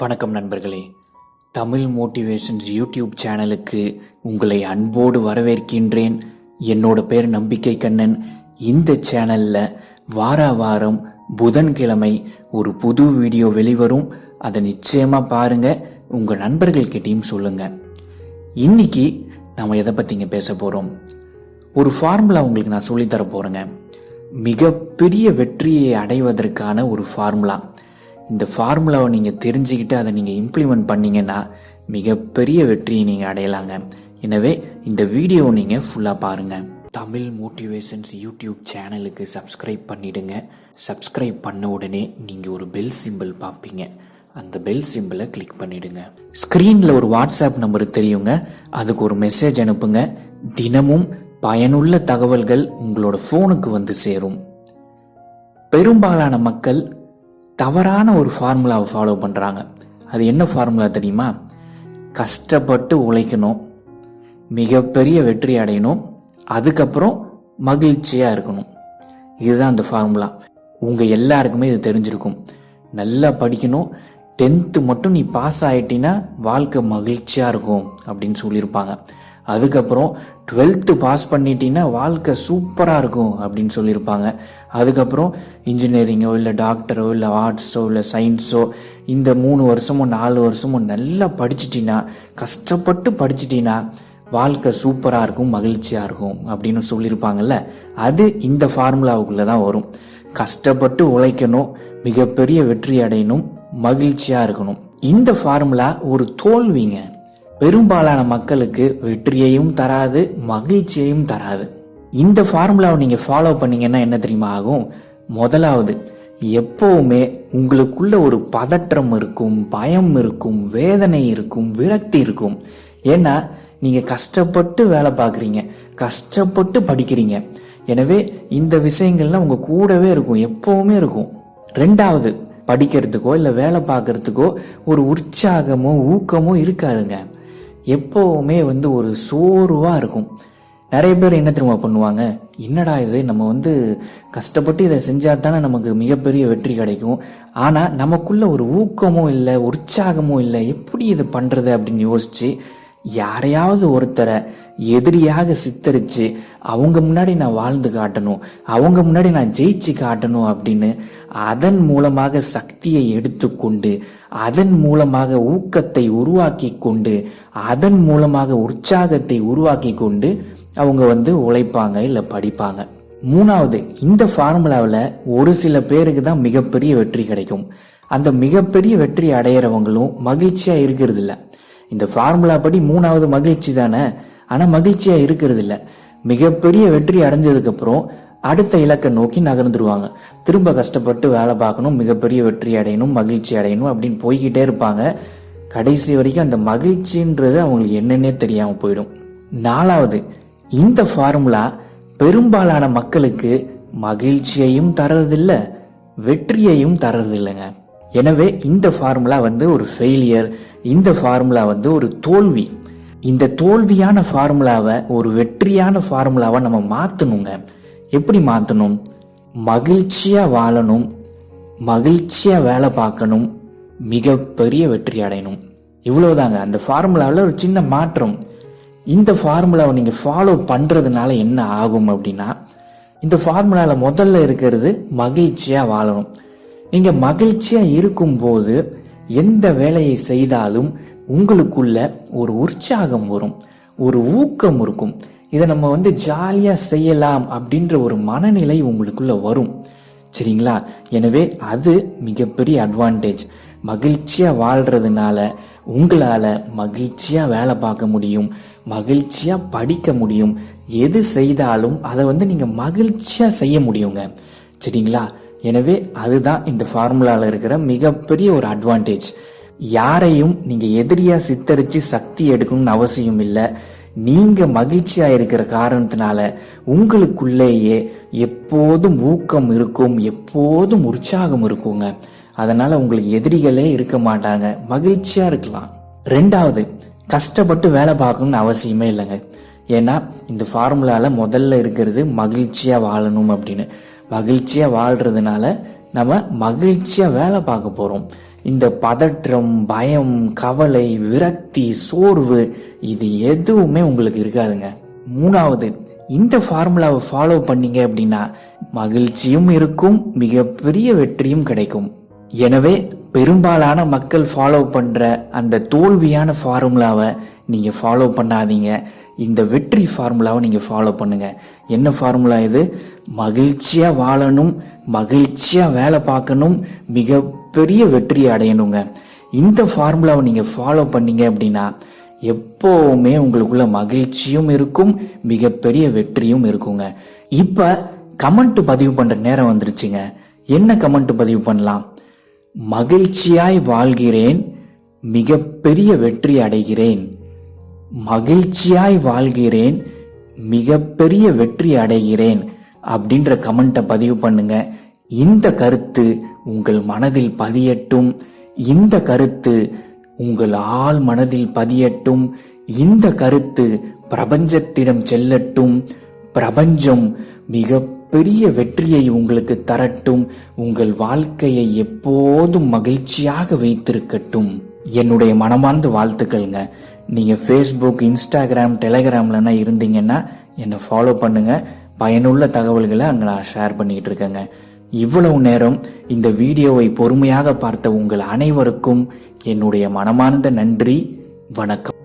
வணக்கம் நண்பர்களே. Tamil motivations YouTube சேனலுக்கு உங்களை அன்போடு வரவேற்கின்றேன். என்னோட பேர் நம்பிக்கை கண்ணன். இந்த சேனலில் வார வாரம் புதன்கிழமை ஒரு புது வீடியோ வெளிவரும். அதை நிச்சயமாக பாருங்க. உங்கள் நண்பர்கள்கிட்டையும் சொல்லுங்க. இன்னைக்கு நம்ம எதை பற்றிங்க பேச போகிறோம் ஒரு ஃபார்முலா உங்களுக்கு நான் சொல்லித் போகிறேங்க மிகப்பெரிய வெற்றியை அடைவதற்கான ஒரு ஃபார்முலா இந்த ஃபார்முலாவை நீங்கள் தெரிஞ்சுக்கிட்டு அதை நீங்கள் இம்ப்ளிமெண்ட் பண்ணீங்கன்னா மிகப்பெரிய வெற்றியை நீங்கள் அடையலாங்க. எனவே இந்த வீடியோவை நீங்கள் ஃபுல்லாக பாருங்கள் தமிழ் மோட்டிவேஷன்ஸ் யூடியூப் சேனலுக்கு சப்ஸ்கிரைப் பண்ணிவிடுங்க சப்ஸ்கிரைப் பண்ண உடனே நீங்கள் ஒரு பெல் சிம்பிள் பார்ப்பீங்க. அந்த பெல் சிம்பிளை கிளிக் பண்ணிவிடுங்க ஸ்க்ரீனில் ஒரு வாட்ஸ்அப் நம்பர் தெரியுங்க. அதுக்கு ஒரு மெசேஜ் அனுப்புங்க. தினமும் பயனுள்ள தகவல்கள் உங்களோட ஃபோனுக்கு வந்து சேரும். பெரும்பாலான மக்கள் தவறான ஒரு ஃபார்முலாவை ஃபாலோ பண்ணுறாங்க அது என்ன ஃபார்முலா தெரியுமா? கஷ்டப்பட்டு உழைக்கணும் மிகப்பெரிய வெற்றி அடையணும் அதுக்கப்புறம் மகிழ்ச்சியாக இருக்கணும். இதுதான் அந்த ஃபார்முலா உங்கள் எல்லாருக்குமே இது தெரிஞ்சிருக்கும். நல்லா படிக்கணும் டென்த்து மட்டும் நீ பாஸ் ஆகிட்டினா வாழ்க்கை மகிழ்ச்சியாக இருக்கும் அப்படின்னு சொல்லியிருப்பாங்க. அதுக்கப்புறம் டுவெல்த்து பாஸ் பண்ணிட்டீங்கன்னா வாழ்க்கை சூப்பராக இருக்கும் அப்படின்னு சொல்லியிருப்பாங்க. அதுக்கப்புறம் இன்ஜினியரிங்கோ இல்லை டாக்டரோ இல்லை ஆர்ட்ஸோ இல்லை சயின்ஸோ இந்த மூணு வருஷமோ நாலு வருஷமோ நல்லா படிச்சிட்டினா கஷ்டப்பட்டு படிச்சிட்டினா வாழ்க்கை சூப்பராக இருக்கும் மகிழ்ச்சியாக இருக்கும் அப்படின்னு சொல்லியிருப்பாங்கல்ல? அது இந்த ஃபார்முலாவுக்குள்ளே தான் வரும். கஷ்டப்பட்டு உழைக்கணும் மிகப்பெரிய வெற்றி அடையணும் மகிழ்ச்சியாக இருக்கணும். இந்த ஃபார்முலா ஒரு தோல்விங்க. பெரும்பாலான மக்களுக்கு வெற்றியையும் தராது மகிழ்ச்சியையும் தராது. இந்த ஃபார்முலாவை நீங்கள் ஃபாலோ பண்ணீங்கன்னா என்ன தெரியுமா ஆகும்? முதலாவது எப்போவுமே உங்களுக்குள்ள ஒரு பதற்றம் இருக்கும் பயம் இருக்கும் வேதனை இருக்கும் விரக்தி இருக்கும். ஏன்னா நீங்கள் கஷ்டப்பட்டு வேலை பார்க்குறீங்க கஷ்டப்பட்டு படிக்கிறீங்க. எனவே இந்த விஷயங்கள்லாம் உங்கள் கூடவே இருக்கும் எப்போவுமே இருக்கும். ரெண்டாவது படிக்கிறதுக்கோ இல்லை வேலை பார்க்கறதுக்கோ ஒரு உற்சாகமோ ஊக்கமோ இருக்காதுங்க. எப்போவுமே வந்து ஒரு சோர்வாக இருக்கும். நிறைய பேர் என்ன திரும்ப பண்ணுவாங்க? என்னடா இது? நம்ம வந்து கஷ்டப்பட்டு இதை செஞ்சால் தானே நமக்கு மிகப்பெரிய வெற்றி கிடைக்கும். ஆனால் நமக்குள்ள ஒரு ஊக்கமும் இல்லை உற்சாகமும் இல்லை. எப்படி இது பண்ணுறது அப்படின்னு யோசிச்சு யாரையாவது ஒருத்தரை எதிரியாக சித்தரித்து அவங்க முன்னாடி நான் வாழ்ந்து காட்டணும் அவங்க முன்னாடி நான் ஜெயிச்சு காட்டணும் அப்படின்னு அதன் மூலமாக சக்தியை எடுத்துக்கொண்டு அதன் மூலமாக ஊக்கத்தை உருவாக்கி கொண்டு அதன் மூலமாக உற்சாகத்தை உருவாக்கி கொண்டு அவங்க வந்து உழைப்பாங்க இல்லை படிப்பாங்க. மூணாவது இந்த ஃபார்முலாவில் ஒரு சில பேருக்கு தான் மிகப்பெரிய வெற்றி கிடைக்கும். அந்த மிகப்பெரிய வெற்றி அடையிறவங்களும் மகிழ்ச்சியாக இருக்கிறது இல்லை இந்த ஃபார்முலா படி மூணாவது மகிழ்ச்சி தானே? ஆனால் மகிழ்ச்சியாக இருக்கிறது இல்லை மிகப்பெரிய வெற்றி அடைஞ்சதுக்கப்புறம் அடுத்த இலக்கை நோக்கி நகர்ந்துருவாங்க. திரும்ப கஷ்டப்பட்டு வேலை பார்க்கணும் மிகப்பெரிய வெற்றி அடையணும் மகிழ்ச்சி அடையணும் அப்படின்னு போய்கிட்டே இருப்பாங்க. கடைசி வரைக்கும் அந்த மகிழ்ச்சின்றது அவங்களுக்கு என்னன்னே தெரியாமல் போயிடும். நாலாவது இந்த ஃபார்முலா பெரும்பாலான மக்களுக்கு மகிழ்ச்சியையும் தர்றதில்லை வெற்றியையும் தர்றதில்லைங்க. எனவே இந்த ஃபார்முலா வந்து ஒரு ஃபெயிலியர் இந்த ஃபார்முலா வந்து ஒரு தோல்வி. இந்த தோல்வியான ஃபார்முலாவை ஒரு வெற்றியான ஃபார்முலாவை நம்ம மாற்றணுங்க எப்படி மாற்றணும் மகிழ்ச்சியாக வாழணும் மகிழ்ச்சியாக வேலை பார்க்கணும் மிகப்பெரிய வெற்றி அடையணும். இவ்வளோதாங்க அந்த ஃபார்முலாவில் ஒரு சின்ன மாற்றம். இந்த ஃபார்முலாவை நீங்கள் ஃபாலோ பண்ணுறதுனால என்ன ஆகும் அப்படின்னா இந்த ஃபார்முலாவில் முதல்ல இருக்கிறது மகிழ்ச்சியாக வாழணும். நீங்கள் மகிழ்ச்சியாக இருக்கும்போது எந்த வேலையை செய்தாலும் உங்களுக்குள்ள ஒரு உற்சாகம் வரும் ஒரு ஊக்கம் இருக்கும். இதை நம்ம வந்து ஜாலியாக செய்யலாம் அப்படின்ற ஒரு மனநிலை உங்களுக்குள்ள வரும். சரிங்களா? எனவே அது மிகப்பெரிய அட்வான்டேஜ் மகிழ்ச்சியாக வாழ்கிறதுனால உங்களால் மகிழ்ச்சியாக வேலை பார்க்க முடியும் மகிழ்ச்சியாக படிக்க முடியும். எது செய்தாலும் அதை வந்து நீங்கள் மகிழ்ச்சியாக செய்ய முடியுங்க. சரிங்களா? எனவே அதுதான் இந்த ஃபார்முலாவில் இருக்கிற மிகப்பெரிய ஒரு அட்வான்டேஜ் யாரையும் நீங்கள் எதிரியாக சித்தரித்து சக்தி எடுக்கணும்னு அவசியம் இல்லை. நீங்கள் மகிழ்ச்சியாக இருக்கிற காரணத்தினால உங்களுக்குள்ளேயே எப்போதும் ஊக்கம் இருக்கும் எப்போதும் உற்சாகம் இருக்குங்க. அதனால் உங்களுக்கு எதிரிகளே இருக்க மாட்டாங்க. மகிழ்ச்சியாக இருக்கலாம். ரெண்டாவது கஷ்டப்பட்டு வேலை பார்க்கணும்னு அவசியமே இல்லைங்க. ஏன்னா இந்த ஃபார்முலாவில் முதல்ல இருக்கிறது மகிழ்ச்சியாக வாழணும் அப்படின்னு. மகிழ்ச்சியாக வாழ்றதுனால நம்ம மகிழ்ச்சியாக வேலை பார்க்க போகிறோம் இந்த பதற்றம் பயம் கவலை விரக்தி சோர்வு இது எதுவுமே உங்களுக்கு இருக்காதுங்க. மூணாவது இந்த ஃபார்முலாவை ஃபாலோ பண்ணீங்க அப்படின்னா மகிழ்ச்சியும் இருக்கும் மிகப்பெரிய வெற்றியும் கிடைக்கும். எனவே பெரும்பாலான மக்கள் ஃபாலோ பண்ணுற அந்த தோல்வியான ஃபார்முலாவை நீங்கள் ஃபாலோ பண்ணாதீங்க. இந்த வெற்றி ஃபார்முலாவை நீங்கள் ஃபாலோ பண்ணுங்கள் என்ன ஃபார்முலா இது? மகிழ்ச்சியாக வாழணும் மகிழ்ச்சியாக வேலை பார்க்கணும் மிகப்பெரிய வெற்றியை அடையணுங்க. இந்த ஃபார்முலாவை நீங்கள் ஃபாலோ பண்ணீங்க அப்படின்னா எப்போவுமே உங்களுக்குள்ள மகிழ்ச்சியும் இருக்கும் மிகப்பெரிய வெற்றியும் இருக்குங்க. இப்போ கமெண்ட் பதிவு பண்ணுற நேரம் வந்துருச்சுங்க. என்ன கமெண்ட் பதிவு பண்ணலாம்? மகிழ்ச்சியாய் வாழ்கிறேன் மிகப்பெரிய வெற்றி அடைகிறேன். மகிழ்ச்சியாய் வாழ்கிறேன் மிகப்பெரிய வெற்றி அடைகிறேன் அப்படின்ற கமெண்ட்டை பதிவு பண்ணுங்க. இந்த கருத்து உங்கள் மனதில் பதியட்டும். இந்த கருத்து உங்கள் ஆள் மனதில் பதியட்டும். இந்த கருத்து பிரபஞ்சத்திடம் செல்லட்டும். பிரபஞ்சம் மிக பெரிய வெற்றியை உங்களுக்கு தரட்டும். உங்கள் வாழ்க்கையை எப்போதும் மகிழ்ச்சியாக வைத்திருக்கட்டும். என்னுடைய மனமார்ந்த வாழ்த்துக்கள்ங்க. நீங்கள் ஃபேஸ்புக் இன்ஸ்டாகிராம் டெலகிராம்லனா இருந்தீங்கன்னா என்னை ஃபாலோ பண்ணுங்கள் பயனுள்ள தகவல்களை அங்கே நான் ஷேர் பண்ணிட்டு இருக்கேங்க. இவ்வளவு நேரம் இந்த வீடியோவை பொறுமையாக பார்த்த உங்கள் அனைவருக்கும் என்னுடைய மனமார்ந்த நன்றி. வணக்கம்.